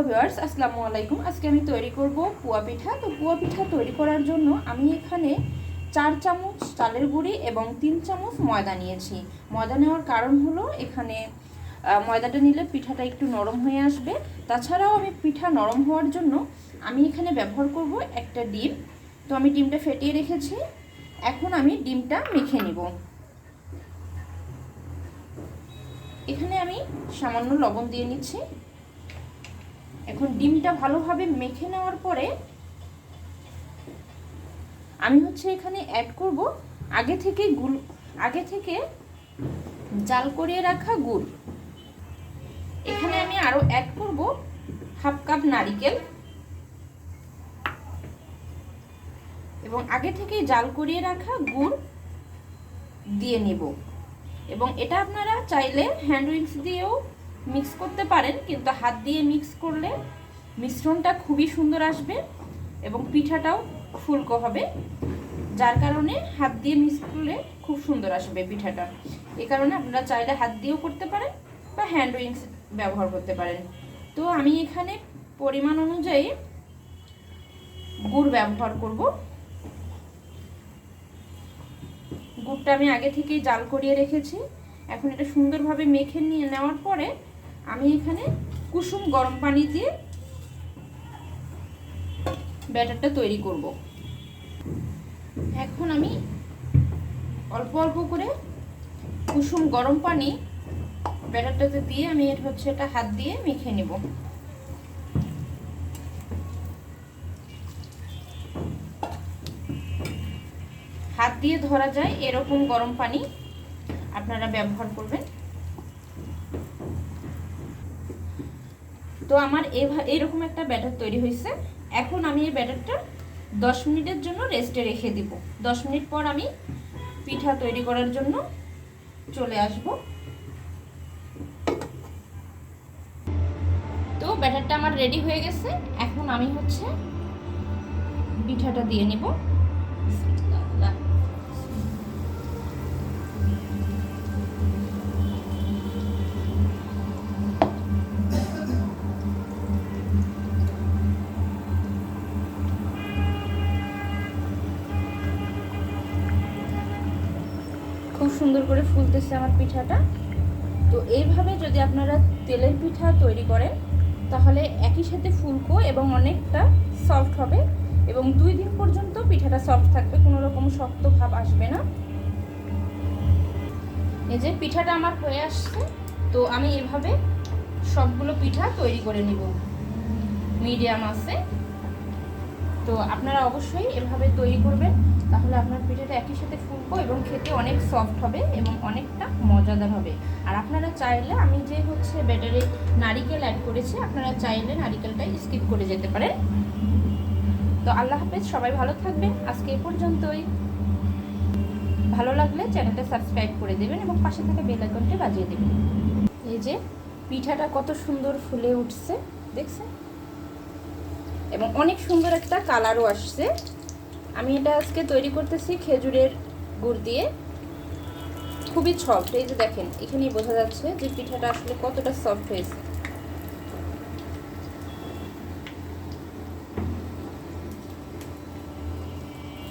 Hello viewers, আসসালামু আলাইকুম। আজকে আমি তৈরি করব পুয়া পিঠা। তো পুয়া পিঠা তৈরি করার জন্য আমি এখানে চার চামচ চালের গুঁড়ি এবং তিন চামচ ময়দা নিয়েছি। ময়দা নেওয়ার কারণ হলো এখানে ময়দাটা নিলে পিঠাটা একটু নরম হয়ে আসবে। তাছাড়াও আমি পিঠা নরম হওয়ার জন্য আমি এখানে ব্যবহার করব একটা ডিম। তো আমি ডিমটা ফেটিয়ে রেখেছি। এখন আমি ডিমটা মেখে নিব। এখানে আমি সামান্য লবণ দিয়ে নিচ্ছি। এখন ডিমটা ভালোভাবে মেখে নেওয়ার পরে আমি হচ্ছে এখানে অ্যাড করব আগে থেকে গুল, আগে থেকে জাল করিয়ে রাখা গুড়। এখানে আমি আরও অ্যাড করব হাফ কাপ নারিকেল। এবং আগে থেকে জাল করিয়ে রাখা গুড় দিয়ে নেব। এবং এটা আপনারা চাইলে হ্যান্ড উইক্স দিয়েও মিক্স করতে পারেন, কিন্তু হাত দিয়ে মিক্স করলে মিশ্রণটা খুবই সুন্দর আসবে এবং পিঠাটাও ফুলকো হবে, যার কারণে হাত দিয়ে মিক্স করলে খুব সুন্দর আসবে পিঠাটা। এই কারণে আপনারা চাইলে হাত দিয়েও করতে পারেন বা হ্যান্ড উইংস ব্যবহার করতে পারেন। তো আমি এখানে পরিমাণ অনুযায়ী গুড় ব্যবহার করব। গুড়টা আমি আগে থেকেই জাল করিয়ে রেখেছি। এখন এটা সুন্দরভাবে মেখে নিয়ে নেওয়ার পরে আমি এখানে কুসুম গরম পানি দিয়ে ব্যাটারটা তৈরি করব। এখন আমি অল্প অল্প করে কুসুম গরম পানি ব্যাটারটাতে দিয়ে আমি এটা হচ্ছে এটা হাত দিয়ে মেখে নেব। হাত দিয়ে ধরা যায় এরকম গরম পানি আপনারা ব্যবহার করবেন। তো আমার এরকম একটা ব্যাটার তৈরি হয়েছে। এখন আমি এই ব্যাটারটা দশ মিনিটের জন্য রেস্টে রেখে দিব। দশ মিনিট পর আমি পিঠা তৈরি করার জন্য চলে আসব। তো ব্যাটারটা আমার রেডি হয়ে গেছে। এখন আমি হচ্ছে পিঠাটা দিয়ে নিব। খুব সুন্দর করে ফুলতেছে আমার পিঠাটা। তো এইভাবে যদি আপনারা তেলের পিঠা তৈরি করেন, তাহলে একই সাথে ফুলকো এবং অনেকটা সফট হবে এবং দুই দিন পর্যন্ত পিঠাটা সফট থাকবে, কোনো রকম শক্ত ভাব আসবে না। এই যে পিঠাটা আমার হয়ে আসছে, তো আমি এভাবে সবগুলো পিঠা তৈরি করে নিব। মিডিয়াম আছে। তো আপনারা অবশ্যই এভাবে তৈরি করবেন, তাহলে আপনার পিঠাটা একই সাথে ফুলবো এবং খেতে অনেক সফট হবে এবং অনেকটা মজাদার হবে। আর আপনারা চাইলে আমি যে হচ্ছে ব্যাটারে নারিকেল অ্যাড করেছি, আপনারা চাইলে নারিকেলটা স্কিপ করে যেতে পারেন। তো আল্লাহ হাফেজ, সবাই ভালো থাকবেন। আজকে এ পর্যন্তই। ভালো লাগলে চ্যানেলটা সাবস্ক্রাইব করে দেবেন এবং পাশে থাকা বেল আইকনটি বাজিয়ে দেবেন। এই যে পিঠাটা কত সুন্দর ফুলে উঠছে, দেখছেন? এবং অনেক সুন্দর একটা কালারও আসছে। আমি এটা আজকে তৈরি করতেছি খেজুরের গুড় দিয়ে। খুবই সফট এই যে দেখেন, এখানেই বোঝা যাচ্ছে যে পিঠাটা আসলে কতটা সফট হয়েছে।